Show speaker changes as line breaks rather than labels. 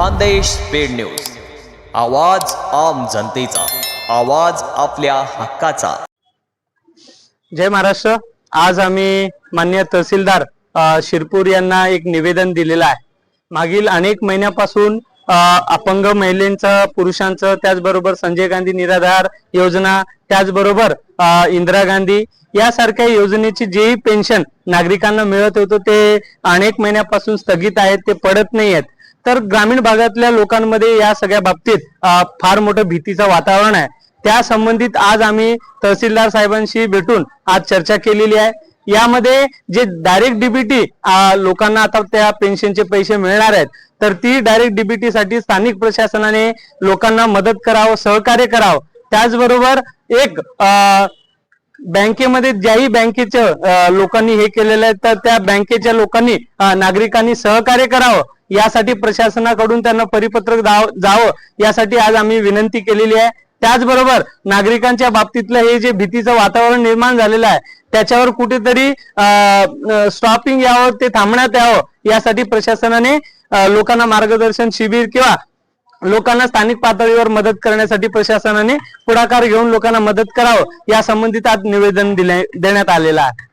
Khandesh paid news. आवाज आम जनतेचा. आवाज आपल्या हक्काचा.
जय महाराष्ट्र. आज आम्ही मान्य तहसीलदार शिरपूर यांना एक निवेदन दिलेलं आहे. मागील अनेक महिन्यापासून अपंग महिलांचं पुरुषांचं त्याचबरोबर संजय गांधी निराधार योजना त्याचबरोबर इंदिरा गांधी यासारख्या योजनेची जेही पेन्शन नागरिकांना मिळत होतं ते अनेक महिन्यापासून स्थगित आहेत ते पडत नाही आहेत. तर ग्रामीण भागातल्या लोकांमध्ये या सगळ्या बाबतीत फार मोठं भीतीचं वातावरण आहे. त्या संबंधित आज आम्ही तहसीलदार साहेबांशी भेटून आज चर्चा केलेली आहे. यामध्ये जे डायरेक्ट डीबीटी लोकांना आता त्या पेन्शनचे पैसे मिळणार आहेत तर ती डायरेक्ट डीबीटी साठी स्थानिक प्रशासनाने लोकांना मदत करावं सहकार्य करावं. त्याचबरोबर एक बँकेमध्ये ज्याही बँकेच्या लोकांनी हे केलेलं आहे तर त्या बँकेच्या लोकांनी नागरिकांनी सहकार्य करावं. यासाठी प्रशासनाकडून त्यांना परिपत्रक जावं. यासाठी आज आम्ही विनंती केलेली आहे. त्याचबरोबर नागरिकांच्या बाबतीतलं हे जे भीतीचं वातावरण निर्माण झालेलं आहे त्याच्यावर कुठेतरी स्टॉपिंग यावं ते थांबण्यात यावं यासाठी प्रशासनाने लोकांना मार्गदर्शन शिबिर किंवा लोकांना स्थानिक पातळीवर मदत करण्यासाठी प्रशासनाने पुढाकार घेऊन लोकांना मदत करावं या संबंधित आज निवेदन दिले देण्यात आलेलं आहे.